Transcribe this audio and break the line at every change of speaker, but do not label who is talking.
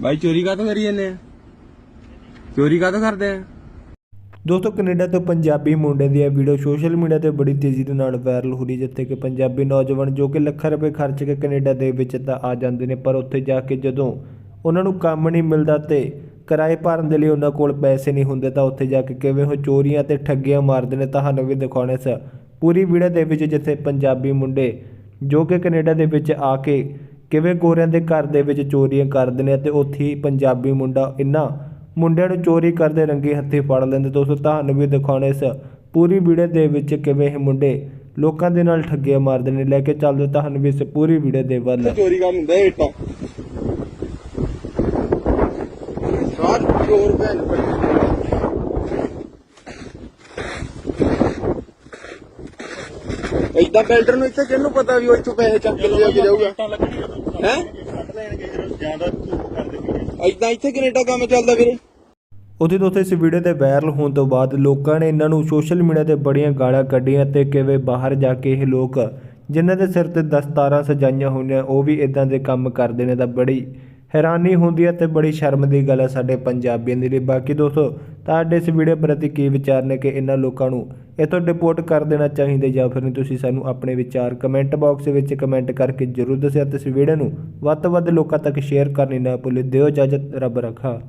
ਬਾਈ ਚੋਰੀ ਕਾਹਤੋਂ ਕਰੀ ਜਾਂਦੇ ਆ? ਚੋਰੀ ਕਾਹਤੋਂ ਕਰਦੇ ਆ?
ਦੋਸਤੋ, ਕੈਨੇਡਾ ਤੋਂ ਪੰਜਾਬੀ ਮੁੰਡੇ ਦੀ ਇਹ ਵੀਡੀਓ ਸੋਸ਼ਲ ਮੀਡੀਆ ਤੇ ਬੜੀ ਤੇਜ਼ੀ ਦੇ ਨਾਲ ਵਾਇਰਲ ਹੋ ਰਹੀ, ਜਿੱਥੇ ਕਿ ਪੰਜਾਬੀ ਨੌਜਵਾਨ ਜੋ ਕਿ ਲੱਖਾਂ ਰੁਪਏ ਖਰਚ ਕੇ ਕੈਨੇਡਾ ਦੇ ਵਿੱਚ ਤਾਂ ਆ ਜਾਂਦੇ ਨੇ, ਪਰ ਉੱਥੇ ਜਾ ਕੇ ਜਦੋਂ ਉਹਨਾਂ ਨੂੰ ਕੰਮ ਨਹੀਂ ਮਿਲਦਾ ਤੇ ਕਿਰਾਏ ਭਰਨ ਦੇ ਲਈ ਉਹਨਾਂ ਕੋਲ ਪੈਸੇ ਨਹੀਂ ਹੁੰਦੇ, ਤਾਂ ਉੱਥੇ ਜਾ ਕੇ ਕਿਵੇਂ ਉਹ ਚੋਰੀਆਂ ਤੇ ਠੱਗੀਆਂ ਮਾਰਦੇ ਨੇ, ਤੁਹਾਨੂੰ ਵੀ ਦਿਖਾਉਣੇ ਸ ਪੂਰੀ ਵੀਡੀਓ ਦੇ ਵਿੱਚ ਜਿੱਥੇ ਪੰਜਾਬੀ ਮੁੰਡੇ ਜੋ ਕਿ ਕੈਨੇਡਾ ਦੇ ਵਿੱਚ ਆ ਕੇ ਕਿਵੇਂ ਗੋਰਿਆਂ ਦੇ ਘਰ ਦੇ ਵਿੱਚ ਚੋਰੀਆਂ ਕਰਦੇ ਨੇ ਅਤੇ ਉੱਥੇ ਹੀ ਪੰਜਾਬੀ ਮੁੰਡਾ ਇਹਨਾਂ ਮੁੰਡਿਆਂ ਨੂੰ ਚੋਰੀ ਕਰਦੇ ਰੰਗੇ ਹੱਥੀ ਫੜ ਲੈਂਦੇ ਦੋਸਤੋ ਤੁਹਾਨੂੰ ਵੀ ਦਿਖਾਉਣੇ ਇਸ ਪੂਰੀ ਵੀਡੀਓ ਦੇ ਵਿੱਚ ਕਿਵੇਂ ਇਹ ਮੁੰਡੇ ਲੋਕਾਂ ਦੇ ਨਾਲ ਠੱਗੀਆਂ ਮਾਰਦੇ ਨੇ, ਲੈ ਕੇ ਚੱਲਦੇ ਤੁਹਾਨੂੰ ਵੀ ਇਸ ਪੂਰੀ ਵੀਡੀਓ ਦੇ ਵੱਲ।
ਚੋਰੀ ਕਰਨ ਹੁੰਦਾ ਇਹ ਇੱਟਾਂ ਸਾਰ ਚੋਰ ਭੈਣ ਇਦਾਂ ਬਿਲਡਰ ਨੂੰ ਇੱਥੇ ਕਿਹਨੂੰ ਪਤਾ ਵੀ ਉਹ ਇੱਥੋਂ ਪੈਸੇ ਚੱਕ ਕੇ ਲੈ ਕੇ ਜਾਊਗਾ? ਹੈ? ਇਦਾਂ ਇੱਥੇ ਕੈਨੇਡਾ ਕੰਮ ਚੱਲਦਾ ਵੀਰੇ?
ਉਹਦੇ ਦੋਸਤੋ ਇਸ ਵੀਡੀਓ ਦੇ ਵਾਇਰਲ ਹੋਣ ਤੋਂ ਬਾਅਦ ਲੋਕਾਂ ਨੇ ਇਹਨਾਂ ਨੂੰ ਸੋਸ਼ਲ ਮੀਡੀਆ ਤੇ ਬੜੀਆਂ ਗਾਲਾਂ ਕੱਢੀਆਂ ਤੇ ਕਿਵੇਂ ਬਾਹਰ ਜਾ ਕੇ ਇਹ ਲੋਕ ਜਿਨ੍ਹਾਂ ਦੇ ਸਿਰ ਤੇ ਦਸਤਾਰਾਂ ਸਜਾਈਆਂ ਹੋਈਆਂ ਉਹ ਵੀ ਇਦਾਂ ਦੇ ਕੰਮ ਕਰਦੇ ਨੇ ਤਾਂ ਬੜੀ ਹੈਰਾਨੀ ਹੁੰਦੀ ਹੈ ਤੇ ਬੜੀ ਸ਼ਰਮ ਦੀ ਗੱਲ ਹੈ ਸਾਡੇ ਪੰਜਾਬੀਆਂ ਦੇ। ਲਈ ਬਾਕੀ ਦੋਸਤੋ ਤੁਹਾਡੇ ਇਸ ਵੀਡੀਓ ਪ੍ਰਤੀ ਕੀ ਵਿਚਾਰ ਨੇ ਕਿ ਇਹਨਾਂ ਲੋਕਾਂ ਨੂੰ ਇਥੋਂ ਡਿਪੋਰਟ ਕਰ ਦੇਣਾ ਚਾਹੀਦਾ ਜਾਂ ਫਿਰ ਤੁਸੀਂ ਸਾਨੂੰ ਆਪਣੇ ਵਿਚਾਰ ਕਮੈਂਟ ਬਾਕਸ ਵਿੱਚ ਕਮੈਂਟ ਕਰਕੇ ਜਰੂਰ ਦੱਸਿਆ ਤੇ ਇਸ ਵੀਡੀਓ ਨੂੰ ਵੱਧ ਤੋਂ ਵੱਧ ਲੋਕਾਂ ਤੱਕ ਸ਼ੇਅਰ ਕਰਨੀ ਨਾ ਭੁੱਲਿਓ ਦਿਓ ਇਜਾਜ਼ਤ, ਰੱਬ ਰੱਖਾ।